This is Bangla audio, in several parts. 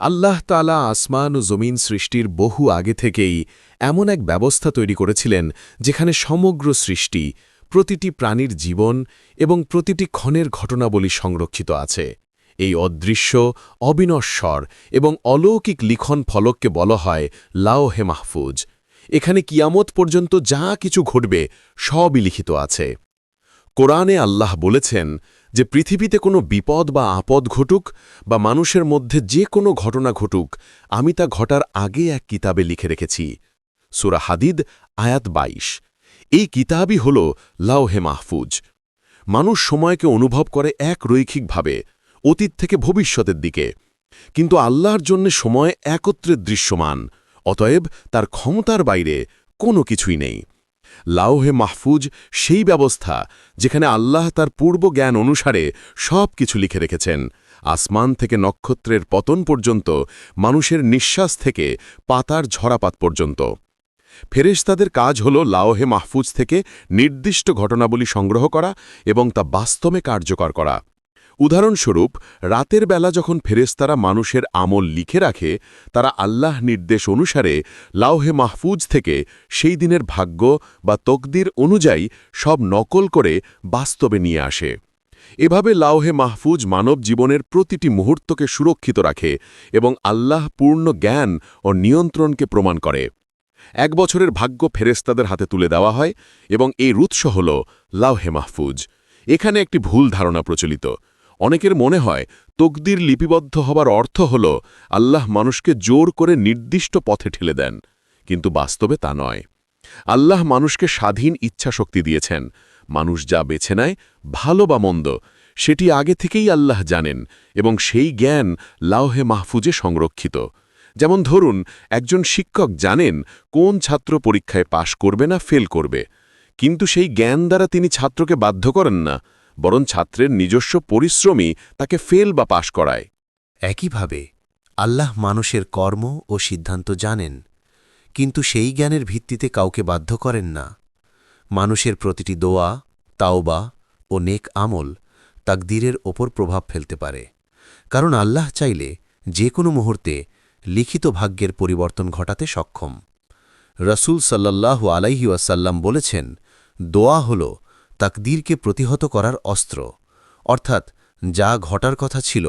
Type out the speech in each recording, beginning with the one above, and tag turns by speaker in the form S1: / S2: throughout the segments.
S1: আল্লাহ তালা আসমান ও জমিন সৃষ্টির বহু আগে থেকেই এমন এক ব্যবস্থা তৈরি করেছিলেন যেখানে সমগ্র সৃষ্টি প্রতিটি প্রাণীর জীবন এবং প্রতিটি ক্ষণের ঘটনাবলী সংরক্ষিত আছে। এই অদৃশ্য, অবিনশ্বর এবং অলৌকিক লিখন ফলককে বলা হয় লাওহে মাহফুজ। এখানে কিয়ামত পর্যন্ত যা কিছু ঘটবে সবই লিখিত আছে। কোরআনে আল্লাহ বলেছেন যে পৃথিবীতে কোনো বিপদ বা আপদ ঘটুক বা মানুষের মধ্যে যে কোনো ঘটনা ঘটুক, আমি তা ঘটার আগে এক কিতাবে লিখে রেখেছি। সুরা হাদিদ, আয়াত ২২ এই কিতাবই হল লাওহে মাহফুজ। মানুষ সময়কে অনুভব করে এক রৈখিকভাবে, অতীত থেকে ভবিষ্যতের দিকে। কিন্তু আল্লাহর জন্য সময় একত্রে দৃশ্যমান, অতএব তার ক্ষমতার বাইরে কোনো কিছুই নেই। লাউহে মাহফুজ সেই ব্যবস্থা যেখানে আল্লাহ তার পূর্ব জ্ঞান অনুসারে সব কিছু লিখে রেখেছেন। আসমান থেকে নক্ষত্রের পতন পর্যন্ত, মানুষের নিঃশ্বাস থেকে পাতার ঝরাপাত পর্যন্ত। ফেরেশতাদের কাজ হল লাওহে মাহফুজ থেকে নির্দিষ্ট ঘটনাবলী সংগ্রহ করা এবং তা বাস্তবে কার্যকর করা। উদাহরণস্বরূপ, রাতের বেলা যখন ফেরেস্তারা মানুষের আমল লিখে রাখে, তারা আল্লাহ নির্দেশ অনুসারে লাউহে মাহফুজ থেকে সেই দিনের ভাগ্য বা তকদির অনুযায়ী সব নকল করে বাস্তবে নিয়ে আসে। এভাবে লাউহে মাহফুজ মানব জীবনের প্রতিটি মুহূর্তকে সুরক্ষিত রাখে এবং আল্লাহ পূর্ণ জ্ঞান ও নিয়ন্ত্রণকে প্রমাণ করে। এক বছরের ভাগ্য ফেরেস্তাদের হাতে তুলে দেওয়া হয় এবং এই রুৎস হল লাউহে মাহফুজ। এখানে একটি ভুল ধারণা প্রচলিত। অনেকের মনে হয় তকদির লিপিবদ্ধ হবার অর্থ হল আল্লাহ মানুষকে জোর করে নির্দিষ্ট পথে ঠেলে দেন, কিন্তু বাস্তবে তা নয়। আল্লাহ মানুষকে স্বাধীন ইচ্ছাশক্তি দিয়েছেন। মানুষ যা বেছে নেয়, ভালো বা মন্দ, সেটি আগে থেকেই আল্লাহ জানেন এবং সেই জ্ঞান লাওহে মাহফুজে সংরক্ষিত। যেমন ধরুন, একজন শিক্ষক জানেন কোন ছাত্র পরীক্ষায় পাশ করবে না ফেল করবে, কিন্তু সেই জ্ঞান দ্বারা তিনি ছাত্রকে বাধ্য করেন না। বরং ছাত্রের নিজস্ব পরিশ্রমই তাকে ফেল বা পাশ করায়।
S2: একইভাবে, আল্লাহ মানুষের কর্ম ও সিদ্ধান্ত জানেন, কিন্তু সেই জ্ঞানের ভিত্তিতে কাউকে বাধ্য করেন না। মানুষের প্রতিটি দোয়া, তাওবা ও নেক আমল তাকদীরের ওপর প্রভাব ফেলতে পারে। কারণ আল্লাহ চাইলে যে কোনো মুহূর্তে লিখিত ভাগ্যের পরিবর্তন ঘটাতে সক্ষম। রসুল সাল্লাল্লাহু আলাইহি ওয়াসাল্লাম বলেছেন, দোয়া হল তাকদীরকে প্রতিহত করার অস্ত্র। অর্থাৎ, যা ঘটার কথা ছিল,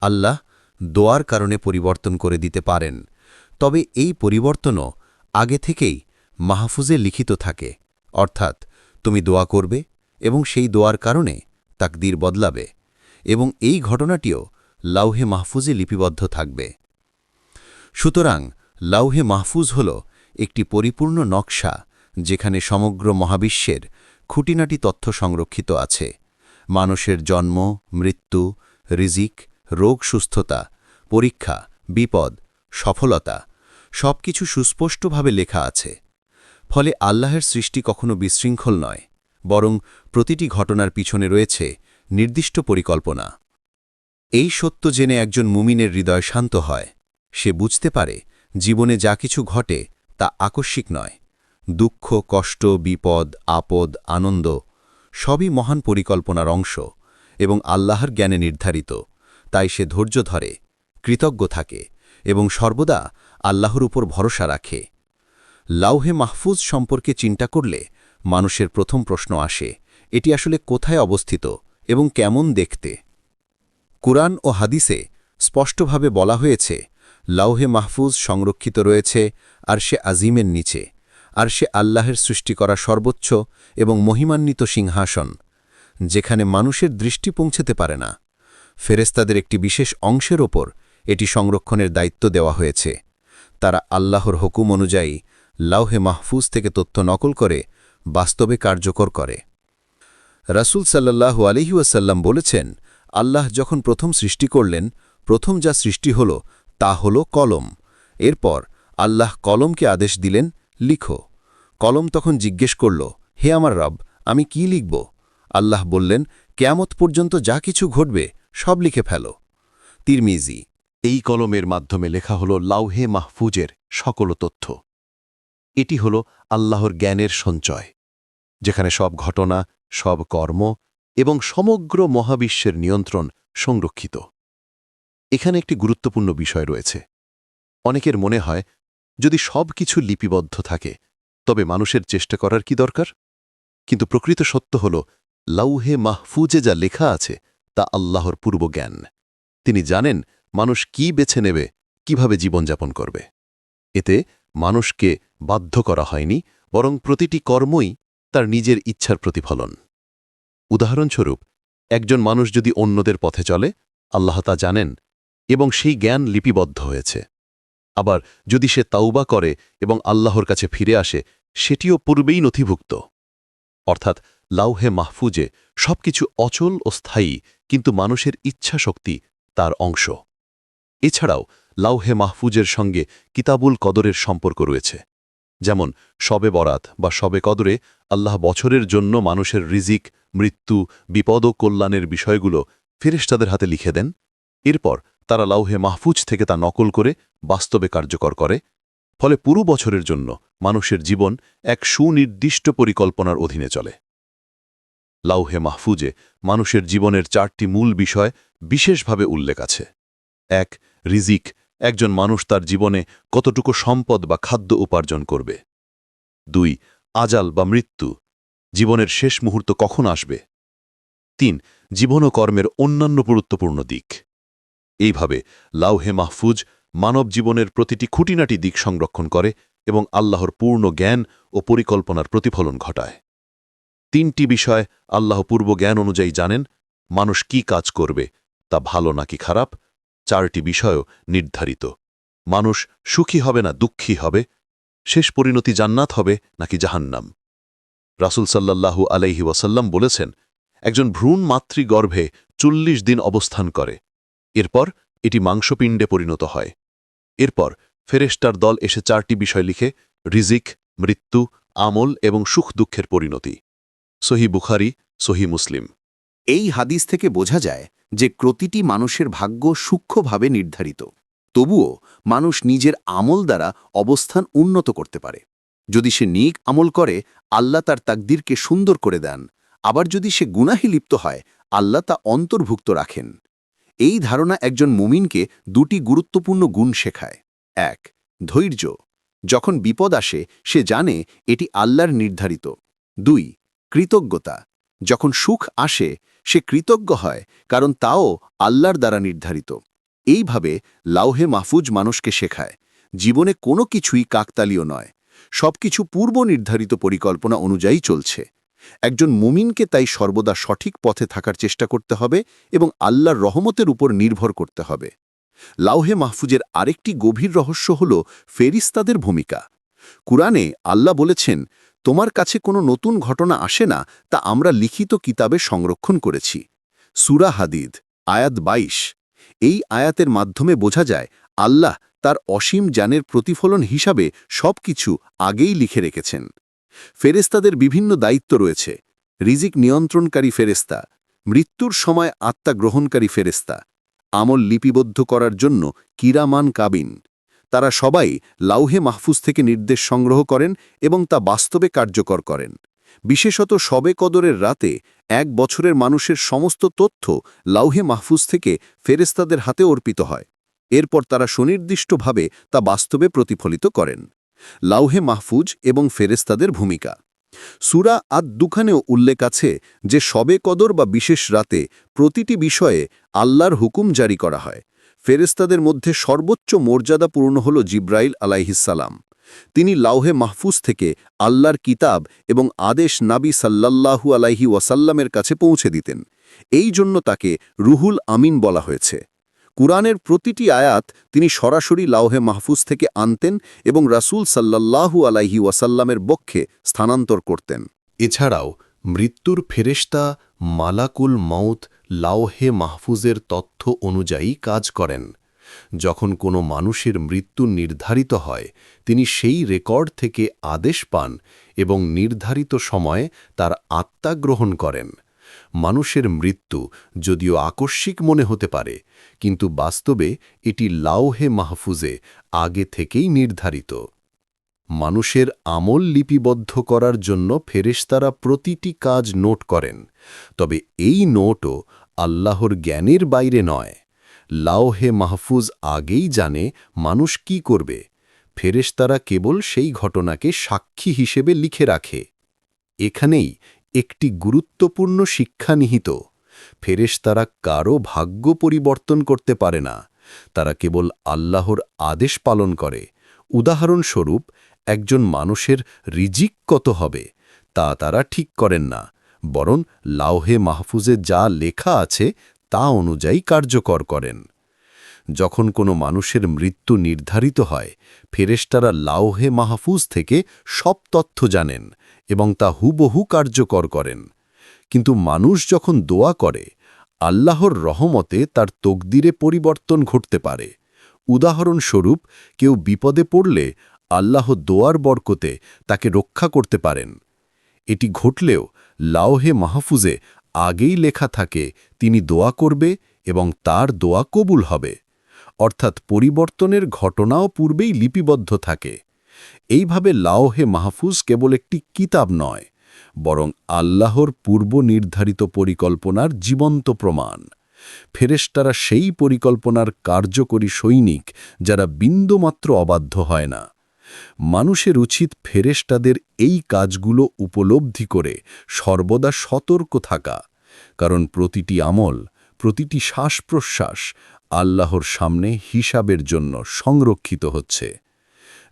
S2: আল্লাহ দোয়ার কারণে পরিবর্তন করে দিতে পারেন। তবে এই পরিবর্তনও আগে থেকেই মাহফুজে লিখিত থাকে। অর্থাৎ, তুমি দোয়া করবে এবং সেই দোয়ার কারণে তাকদীর বদলাবে এবং এই ঘটনাটিও লাউহে মাহফুজে লিপিবদ্ধ থাকবে। সুতরাং, লাউহে মাহফুজ হল একটি পরিপূর্ণ নকশা যেখানে সমগ্র মহাবিশ্বের খুঁটিনাটি তথ্য সংরক্ষিত আছে। মানুষের জন্ম, মৃত্যু, রিজিক, রোগ সুস্থতা, পরীক্ষা, বিপদ, সফলতা সব কিছু সুস্পষ্টভাবে লেখা আছে। ফলে আল্লাহের সৃষ্টি কখনো বিশৃঙ্খল নয়, বরং প্রতিটি ঘটনার পিছনে রয়েছে নির্দিষ্ট পরিকল্পনা। এই সত্য জেনে একজন মুমিনের হৃদয় শান্ত হয়। সে বুঝতে পারে জীবনে যা কিছু ঘটে তা আকস্মিক নয়। দুঃখ, কষ্ট, বিপদ, আপদ, আনন্দ সবই মহান পরিকল্পনার অংশ এবং আল্লাহর জ্ঞানে নির্ধারিত। তাই সে ধৈর্য ধরে, কৃতজ্ঞ থাকে এবং সর্বদা আল্লাহর উপর ভরসা রাখে। লাউহে মাহফুজ সম্পর্কে চিন্তা করলে মানুষের প্রথম প্রশ্ন আসে, এটি আসলে কোথায় অবস্থিত এবং কেমন দেখতে? কুরআন ও হাদিসে স্পষ্টভাবে বলা হয়েছে, লাউহে মাহফুজ সংরক্ষিত রয়েছে আর সে আজিমের নিচে। আর সে আল্লাহের সৃষ্টি করা সর্বোচ্চ এবং মহিমান্বিত সিংহাসন, যেখানে মানুষের দৃষ্টি পৌঁছতে পারে না। ফেরেস্তাদের একটি বিশেষ অংশের ওপর এটি সংরক্ষণের দায়িত্ব দেওয়া হয়েছে। তারা আল্লাহর হুকুম অনুযায়ী লাউহে মাহফুজ থেকে তথ্য নকল করে বাস্তবে কার্যকর করে। রাসুল সাল্লাহ আলিহাসাল্লাম বলেছেন, আল্লাহ যখন প্রথম সৃষ্টি করলেন, প্রথম যা সৃষ্টি হল তা হল কলম। এরপর আল্লাহ কলমকে আদেশ দিলেন লিখো। কলম তখন জিজ্ঞেস করল, হে আমার রব, আমি কি লিখব? আল্লাহ বললেন, কেয়ামত পর্যন্ত যা কিছু ঘটবে, সব লিখে ফেল। তিরমিজি।
S3: এই কলমের মাধ্যমে লেখা হল লাউহে মাহফুজের সকল তথ্য। এটি হল আল্লাহর জ্ঞানের সঞ্চয়, যেখানে সব ঘটনা, সব কর্ম এবং সমগ্র মহাবিশ্বের নিয়ন্ত্রণ সংরক্ষিত। এখানে একটি গুরুত্বপূর্ণ বিষয় রয়েছে। অনেকের মনে হয় যদি সব কিছু লিপিবদ্ধ থাকে, তবে মানুষের চেষ্টা করার কি দরকার? কিন্তু প্রকৃত সত্য হল, লাউহে মাহফুজে যা লেখা আছে, তা আল্লাহর পূর্ব জ্ঞান। তিনি জানেন মানুষ কি বেছে নেবে, কীভাবে জীবনযাপন করবে। এতে মানুষকে বাধ্য করা হয়নি, বরং প্রতিটি কর্মই তার নিজের ইচ্ছার প্রতিফলন। উদাহরণস্বরূপ, একজন মানুষ যদি অন্যদের পথে চলে, আল্লাহ তা জানেন, এবং সেই জ্ঞান লিপিবদ্ধ হয়েছে। আবার যদি সে তাওবা করে এবং আল্লাহর কাছে ফিরে আসে, সেটিও পূর্বেই নথিভুক্ত। অর্থাৎ লাউহে মাহফুজে সবকিছু অচল ও স্থায়ী, কিন্তু মানুষের ইচ্ছাশক্তি তার অংশ। এছাড়াও লাউহে মাহফুজের সঙ্গে কিতাবুল কদরের সম্পর্ক রয়েছে। যেমন শবে বরাত বা শবে কদরে আল্লাহ বছরের জন্য মানুষের রিজিক, মৃত্যু, বিপদ ও কল্যাণের বিষয়গুলো ফেরেশতাদের হাতে লিখে দেন। এরপর তারা লাউহে মাহফুজ থেকে তা নকল করে বাস্তবে কার্যকর করে। ফলে পুরো বছরের জন্য মানুষের জীবন এক সুনির্দিষ্ট পরিকল্পনার অধীনে চলে। লাউহে মাহফুজে মানুষের জীবনের চারটি মূল বিষয় বিশেষভাবে উল্লেখ আছে। এক, রিজিক, একজন মানুষ তার জীবনে কতটুকু সম্পদ বা খাদ্য উপার্জন করবে। দুই, আজাল বা মৃত্যু, জীবনের শেষ মুহূর্ত কখন আসবে। তিন, জীবন ও কর্মের অন্যান্য গুরুত্বপূর্ণ দিক। এইভাবে লাউহে মাহফুজ মানব জীবনের প্রতিটি খুঁটিনাটি দিক সংরক্ষণ করে এবং আল্লাহর পূর্ণ জ্ঞান ও পরিকল্পনার প্রতিফলন ঘটায়। তিনটি বিষয় আল্লাহ পূর্ব জ্ঞান অনুযায়ী জানেন, মানুষ কি কাজ করবে, তা ভালো নাকি খারাপ, চারটি বিষয়ও নির্ধারিত। মানুষ সুখী হবে না দুঃখী হবে, শেষ পরিণতি জান্নাত হবে নাকি জাহান্নাম? রাসুল সাল্লাল্লাহু আলাইহি ওয়াসাল্লাম বলেছেন, একজন ভ্রূণ মাতৃগর্ভে চল্লিশ দিন অবস্থান করে এরপর এটি মাংসপিণ্ডে পরিণত হয়। এরপর ফেরেস্টার দল এসে চারটি বিষয় লিখে রিজিক, মৃত্যু, আমল এবং সুখ দুঃখের পরিণতি। সহি বুখারি, সহি মুসলিম।
S2: এই হাদিস থেকে বোঝা যায় যে প্রতিটি মানুষের ভাগ্য সূক্ষ্মভাবে নির্ধারিত। তবুও মানুষ নিজের আমল দ্বারা অবস্থান উন্নত করতে পারে। যদি সে নিক আমল করে, আল্লাহ তার তাকদিরকে সুন্দর করে দেন। আবার যদি সে গুনাহি লিপ্ত হয়, আল্লাহ তা অন্তর্ভুক্ত রাখেন। এই ধারণা একজন মুমিনকে দুটি গুরুত্বপূর্ণ গুণ শেখায়। এক, ধৈর্য। যখন বিপদ আসে, সে জানে এটি আল্লাহর নির্ধারিত। দুই, কৃতজ্ঞতা। যখন সুখ আসে, সে কৃতজ্ঞ হয়, কারণ তাও আল্লাহর দ্বারা নির্ধারিত। এইভাবে লাউহে মাহফুজ মানুষকে শেখায়, জীবনে কোনো কিছুই কাকতালীয় নয়। সবকিছু পূর্ব নির্ধারিত পরিকল্পনা অনুযায়ী চলছে। একজন মুমিনকে তাই সর্বদা সঠিক পথে থাকার চেষ্টা করতে হবে এবং আল্লাহর রহমতের উপর নির্ভর করতে হবে। লাউহে মাহফুজের আরেকটি গভীর রহস্য হল ফেরিস্তাদের ভূমিকা। কুরআনে আল্লাহ বলেছেন, তোমার কাছে কোনো নতুন ঘটনা আসে না, তা আমরা লিখিত কিতাবে সংরক্ষণ করেছি। সুরা হাদিদ, আয়াত ২২ এই আয়াতের মাধ্যমে বোঝা যায়, আল্লাহ তার অসীম জ্ঞানের প্রতিফলন হিসাবে সবকিছু আগেই লিখে রেখেছেন। ফেরেস্তাদের বিভিন্ন দায়িত্ব রয়েছে। রিজিক নিয়ন্ত্রণকারী ফেরেস্তা মৃত্যুর সময় আত্মা গ্রহণকারী ফেরেস্তা আমল লিপিবদ্ধ করার জন্য কিরামান কাবিন। তারা সবাই লাউহে মাহফুজ থেকে নির্দেশ সংগ্রহ করেন এবং তা বাস্তবে কার্যকর করেন। বিশেষত শবে কদরের রাতে এক বছরের মানুষের সমস্ত তথ্য লাউহে মাহফুজ থেকে ফেরেস্তাদের হাতে অর্পিত হয়। এরপর তারা সুনির্দিষ্টভাবে তা বাস্তবে প্রতিফলিত করেন। লাউহে মাহফুজ এবং ফেরেস্তাদের ভূমিকা। সুরা আদ দুখানেও উল্লেখ আছে যে শবে কদর বা বিশেষ রাতে প্রতিটি বিষয়ে আল্লাহর হুকুম জারি করা হয়। ফেরেস্তাদের মধ্যে সর্বোচ্চ মর্যাদাপূর্ণ হল জিব্রাইল আলাইহিসাল্লাম তিনি লাউহে মাহফুজ থেকে আল্লাহর কিতাব এবং আদেশ নাবি সাল্লাল্লাহু আলাইহি ওয়াসাল্লামের কাছে পৌঁছে দিতেন। এই জন্য তাকে রুহুল আমিন বলা হয়েছে। কুরআনের প্রতিটি আয়াত তিনি সরাসরি লাউহে মাহফুজ থেকে আনতেন এবং রাসূল সাল্লাল্লাহু আলাইহি ওয়াসাল্লামের বক্ষে স্থানান্তর করতেন।
S1: এছাড়াও মৃত্যুর ফেরেশতা মালাকুল মৌত লাওহে মাহফুজের তথ্য অনুযায়ী কাজ করেন। যখন কোনো মানুষের মৃত্যু নির্ধারিত হয়, তিনি সেই রেকর্ড থেকে আদেশ পান এবং নির্ধারিত সময়ে তার আত্মা গ্রহণ করেন। মানুষের মৃত্যু যদিও আকস্মিক মনে হতে পারে, কিন্তু বাস্তবে এটি লাউহে মাহফুজে আগে থেকেই নির্ধারিত। মানুষের আমল লিপিবদ্ধ করার জন্য ফেরেশতারা প্রতিটি কাজ নোট করেন, তবে এই নোটও আল্লাহর জ্ঞানের বাইরে নয়।
S2: লাওহে মাহফুজ আগেই জানে মানুষ কি করবে, ফেরেশতারা কেবল সেই ঘটনাকে সাক্ষী হিসেবে লিখে রাখে। এখানেই একটি গুরুত্বপূর্ণ শিক্ষা নিহিত। ফেরেশতারা কারও ভাগ্য পরিবর্তন করতে পারে না। তারা কেবল আল্লাহর আদেশ পালন করে। উদাহরণস্বরূপ, একজন মানুষের রিজিক কত হবে, তা তারা ঠিক করেন না, বরং লাউহে মাহফুজে যা লেখা আছে তা অনুযায়ী কার্যকর করেন। যখন কোনো মানুষের মৃত্যু নির্ধারিত হয়, ফেরেশতারা লাউহে মাহফুজ থেকে সব তথ্য জানেন এবং তা হুবহু কার্যকর করেন। কিন্তু মানুষ যখন দোয়া করে, আল্লাহর রহমতে তার তকদিরে পরিবর্তন ঘটতে পারে। উদাহরণস্বরূপ, কেউ বিপদে পড়লে আল্লাহ দোয়ার বরকতে তাকে রক্ষা করতে পারেন। এটি ঘটলেও লাওহে মাহফুজে আগেই লেখা থাকে, তিনি দোয়া করবে এবং তার দোয়া কবুল হবে। অর্থাৎ পরিবর্তনের ঘটনাও পূর্বেই লিপিবদ্ধ থাকে। এইভাবে লাওহে মাহফুজ কেবল একটি কিতাব নয়, বরং আল্লাহর পূর্ব নির্ধারিত পরিকল্পনার জীবন্ত প্রমাণ। ফেরেশতারা সেই পরিকল্পনার কার্যকরী সৈনিক যারা বিন্দুমাত্র অবাধ্য হয় না। মানুষের উচিত ফেরেশতাদের এই কাজগুলো উপলব্ধি করে সর্বদা সতর্ক থাকা, কারণ প্রতিটি আমল, প্রতিটি শ্বাস প্রশ্বাস আল্লাহর সামনে হিসাবের জন্য সংরক্ষিত হচ্ছে।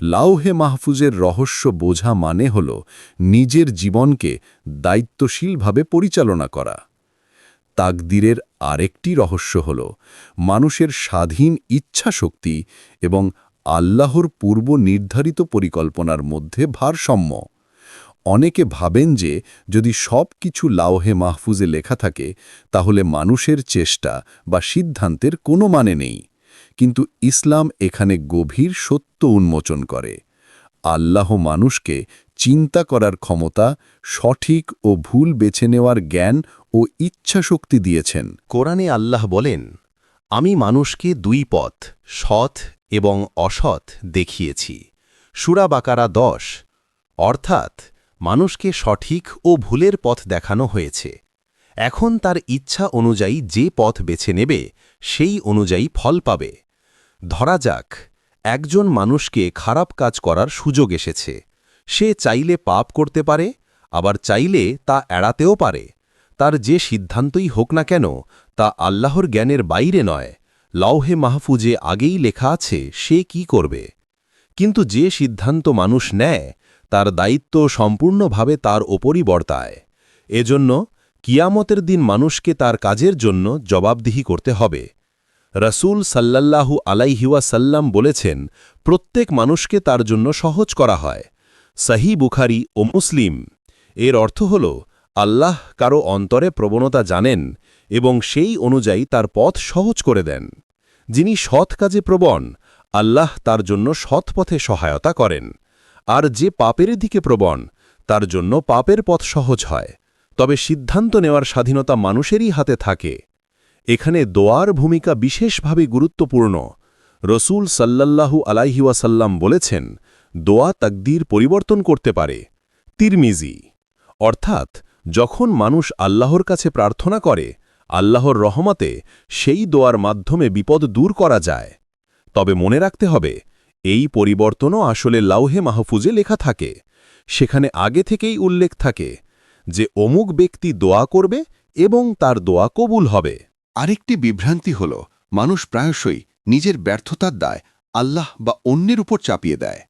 S2: লাউহে মাহফুজের রহস্য বোঝা মানে হল নিজের জীবনকে দায়িত্বশীলভাবে পরিচালনা করা। তাকদিরের আরেকটি রহস্য হল মানুষের স্বাধীন ইচ্ছাশক্তি এবং আল্লাহর পূর্ব নির্ধারিত পরিকল্পনার মধ্যে ভারসাম্য। অনেকে ভাবেন যে, যদি সব কিছু লাওহে মাহফুজে লেখা থাকে, তাহলে মানুষের চেষ্টা বা সিদ্ধান্তের কোনো মানে নেই। কিন্তু ইসলাম এখানে গভীর সত্য উন্মোচন করে। আল্লাহ মানুষকে চিন্তা করার ক্ষমতা, সঠিক ও ভুল বেছে নেওয়ার জ্ঞান ও ইচ্ছাশক্তি দিয়েছেন।
S4: কোরআনে আল্লাহ বলেন, আমি মানুষকে দুই পথ, সৎ এবং অসৎ দেখিয়েছি। সুরা বাকারা দশ, অর্থাৎ মানুষকে সঠিক ও ভুলের পথ দেখানো হয়েছে। এখন তার ইচ্ছা অনুযায়ী যে পথ বেছে নেবে, সেই অনুযায়ী ফল পাবে। ধরা যাক, একজন মানুষকে খারাপ কাজ করার সুযোগ এসেছে। সে চাইলে পাপ করতে পারে, আবার চাইলে তা এড়াতেও পারে। তার যে সিদ্ধান্তই হোক না কেন, তা আল্লাহর জ্ঞানের বাইরে নয়। লওহে মাহফুজে আগেই লেখা আছে, সে কি করবে? কিন্তু যে সিদ্ধান্ত মানুষ নেয় তার দায়িত্ব সম্পূর্ণভাবে তার ওপরই বর্তায়। এজন্য কিয়ামতের দিন মানুষকে তার কাজের জন্য জবাবদিহি করতে হবে। রসুল সাল্লাল্লাহু আলাইহিওয়া সাল্লাম বলেছেন, প্রত্যেক মানুষকে তার জন্য সহজ করা হয়। সাহি বুখারি ও মুসলিম। এর অর্থ হল, আল্লাহ কারও অন্তরে প্রবণতা জানেন এবং সেই অনুযায়ী তার পথ সহজ করে দেন। যিনি সৎ কাজে প্রবণ, আল্লাহ তার জন্য সৎ পথে সহায়তা করেন। আর যে পাপের দিকে প্রবণ, তার জন্য পাপের পথ সহজ হয়। তবে সিদ্ধান্ত নেওয়ার স্বাধীনতা মানুষেরই হাতে থাকে। এখানে দোয়ার ভূমিকা বিশেষভাবে গুরুত্বপূর্ণ। রসুল সাল্লাল্লাহু আলাইহিওয়াসাল্লাম বলেছেন, দোয়া তাকদির পরিবর্তন করতে পারে। তিরমিজি, অর্থাৎ যখন মানুষ আল্লাহর কাছে প্রার্থনা করে, আল্লাহর রহমতে সেই দোয়ার মাধ্যমে বিপদ দূর করা যায়। তবে মনে রাখতে হবে এই পরিবর্তনও আসলে লাউহে মাহফুজে লেখা থাকে। সেখানে আগে থেকেই উল্লেখ থাকে যে অমুক ব্যক্তি দোয়া করবে এবং তার দোয়া কবুল হবে।
S2: আরেকটি বিভ্রান্তি হল, মানুষ প্রায়শই নিজের ব্যর্থতার দায় আল্লাহ বা অন্যের উপর চাপিয়ে দেয়।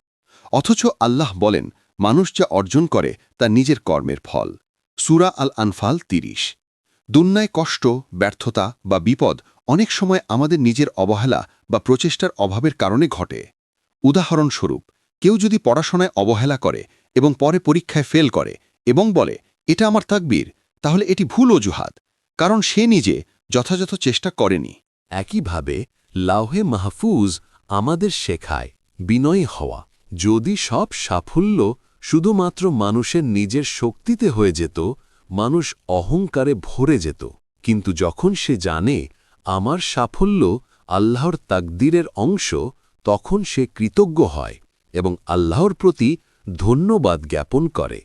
S2: অথচ আল্লাহ বলেন, মানুষ যা অর্জন করে তা নিজের কর্মের ফল। সুরা আল আনফাল তিরিশ। দুন্যায় কষ্ট, ব্যর্থতা বা বিপদ অনেক সময় আমাদের নিজের অবহেলা বা প্রচেষ্টার অভাবের কারণে ঘটে। উদাহরণস্বরূপ, কেউ যদি পড়াশোনায় অবহেলা করে এবং পরে পরীক্ষায় ফেল করে এবং বলে, এটা আমার তাকবীর তাহলে এটি ভুল অজুহাত, কারণ সে নিজে যথাযথ চেষ্টা করেনি।
S1: একইভাবে লাউহে মাহফুজ আমাদের শেখায় বিনয়ী হওয়া। যদি সব সাফল্য শুধুমাত্র মানুষের নিজের শক্তিতে হয়ে যেত, মানুষ অহংকারে ভরে যেত। কিন্তু যখন সে জানে, আমার সাফল্য আল্লাহর তাকদিরের অংশ তখন সে কৃতজ্ঞ হয় এবং আল্লাহর প্রতি ধন্যবাদ জ্ঞাপন করে।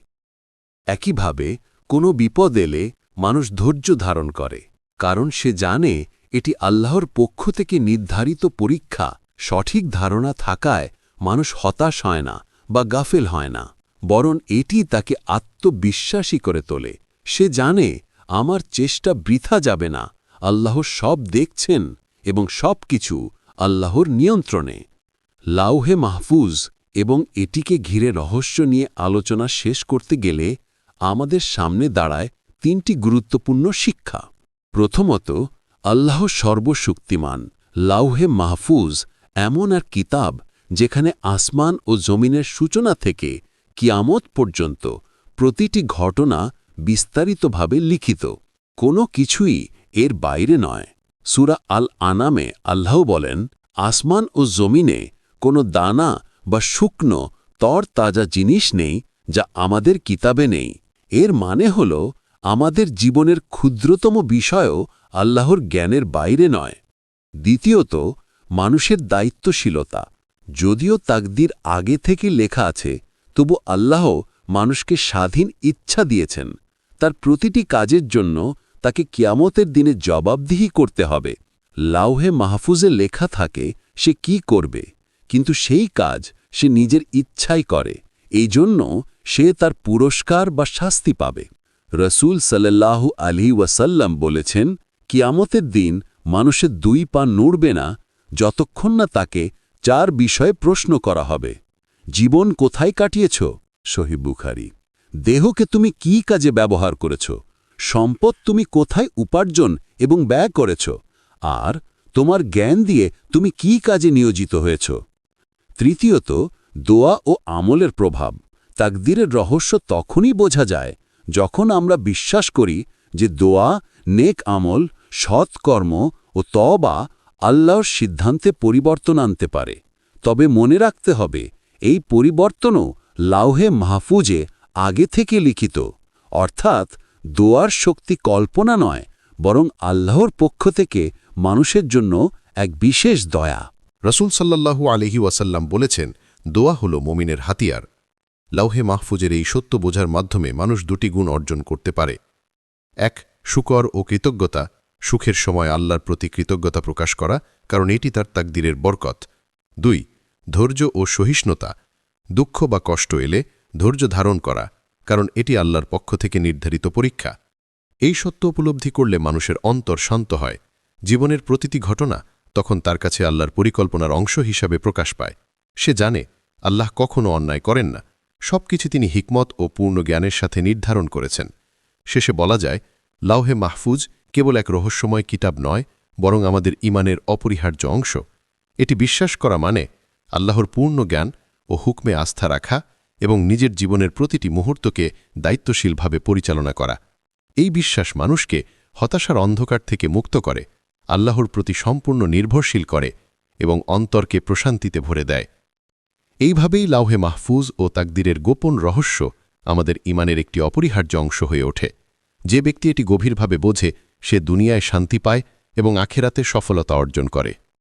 S1: একইভাবে, কোনো বিপদ এলে মানুষ ধৈর্য ধারণ করে, কারণ সে জানে
S2: এটি আল্লাহর পক্ষ থেকে নির্ধারিত পরীক্ষা, সঠিক ধারণা থাকায় মানুষ হতাশ হয় না বা গাফেল হয় না, বরং এটি তাকে আত্মবিশ্বাসী করে তোলে। সে জানে, আমার চেষ্টা বৃথা যাবে না, আল্লাহ সব দেখছেন এবং সব কিছু আল্লাহর নিয়ন্ত্রণে। লাউহে মাহফুজ এবং এটিকে ঘিরে রহস্য নিয়ে আলোচনা শেষ করতে গেলে আমাদের সামনে দাঁড়ায় তিনটি গুরুত্বপূর্ণ শিক্ষা। প্রথমত, আল্লাহ সর্বশক্তিমান। লাউহে মাহফুজ এমন এক কিতাব যেখানে আসমান ও জমিনের সূচনা থেকে কিয়ামত পর্যন্ত প্রতিটি ঘটনা বিস্তারিতভাবে লিখিত। কোনো কিছুই এর বাইরে নয়। সুরা আল আনামে আল্লাহ বলেন, আসমান ও জমিনে কোনো দানা বা শুকনো তর তাজা জিনিস নেই যা আমাদের কিতাবে নেই। এর মানে হল, আমাদের জীবনের ক্ষুদ্রতম বিষয়ও আল্লাহর জ্ঞানের বাইরে নয়। দ্বিতীয়ত, মানুষের দায়িত্বশীলতা। যদিও তাকদির আগে থেকে লেখা আছে, তবু আল্লাহ মানুষকে স্বাধীন ইচ্ছা দিয়েছেন। তার প্রতিটি কাজের জন্য তাকে কিয়ামতের দিনে জবাবদিহি করতে হবে। লাউহে মাহফুজে লেখা থাকে, সে কি করবে? কিন্তু সেই কাজ সে নিজের ইচ্ছাই করে। এই জন্য সে তার পুরস্কার বা শাস্তি পাবে। রসুল সাল্লাল্লাহু আলী ওয়াসাল্লাম বলেছেন, কিয়ামতের দিন মানুষের দুই পা নড়বে না, যতক্ষণ না তাকে চার বিষয়ে প্রশ্ন করা হবে। জীবন কোথায় কাটিয়েছ? শহীদ বুখারি। দেহকে তুমি কি কাজে ব্যবহার করেছ? সম্পদ তুমি কোথায় উপার্জন এবং ব্যয় করেছ? আর তোমার জ্ঞান দিয়ে তুমি কি কাজে নিয়োজিত হয়েছ? তৃতীয়ত, দোয়া ও আমলের প্রভাব। তাকদিরের রহস্য তখনই বোঝা যায় যখন আমরা বিশ্বাস করি যে দোয়া, নেক আমল সৎকর্ম ও তবা আল্লাহর সিদ্ধান্তে পরিবর্তন আনতে পারে। তবে মনে রাখতে হবে, এই পরিবর্তনও লাউহে মাহফুজে আগে থেকে লিখিত। অর্থাৎ দোয়ার শক্তি কল্পনা নয়, বরং আল্লাহর পক্ষ থেকে মানুষের জন্য এক বিশেষ দয়া।
S5: রসুল সাল্লাল্লাহু আলহি ওয়াসাল্লাম বলেছেন, দোয়া হল মমিনের হাতিয়ার। লাউহে মাহফুজের এই সত্য বোঝার মাধ্যমে মানুষ দুটি গুণ অর্জন করতে পারে। এক, শুকর ও কৃতজ্ঞতা, সুখের সময় আল্লাহর প্রতি কৃতজ্ঞতা প্রকাশ করা, কারণ এটি তার তাকদিরের বরকত। দুই, ধৈর্য ও সহিষ্ণুতা, দুঃখ বা কষ্ট এলে ধৈর্য ধারণ করা। কারণ এটি আল্লাহর পক্ষ থেকে নির্ধারিত পরীক্ষা। এই সত্য উপলব্ধি করলে মানুষের অন্তর শান্ত হয়। জীবনের প্রতিটি ঘটনা তখন তার কাছে আল্লাহর পরিকল্পনার অংশ হিসাবে প্রকাশ পায়। সে জানে, আল্লাহ কখনো অন্যায় করেন না। সবকিছু তিনি হিকমত ও পূর্ণ জ্ঞানের সাথে নির্ধারণ করেছেন। শেষে বলা যায়, লাউহে মাহফুজ কেবল এক রহস্যময় কিতাব নয়, বরং আমাদের ইমানের অপরিহার্য অংশ। এটি বিশ্বাস করা মানে আল্লাহর পূর্ণ জ্ঞান ও হুকমে আস্থা রাখা এবং নিজের জীবনের প্রতিটি মুহূর্তকে দায়িত্বশীলভাবে পরিচালনা করা। এই বিশ্বাস মানুষকে হতাশার অন্ধকার থেকে মুক্ত করে, আল্লাহর প্রতি সম্পূর্ণ নির্ভরশীল করে এবং অন্তরকে প্রশান্তিতে ভরে দেয়। এইভাবেই লাউহে মাহফুজ ও তাকদিরের গোপন রহস্য আমাদের ইমানের একটি অপরিহার্য অংশ হয়ে ওঠে। যে ব্যক্তি এটি গভীরভাবে বোঝে, সে দুনিয়ায় শান্তি পায় এবং আখেরাতে সফলতা অর্জন করে।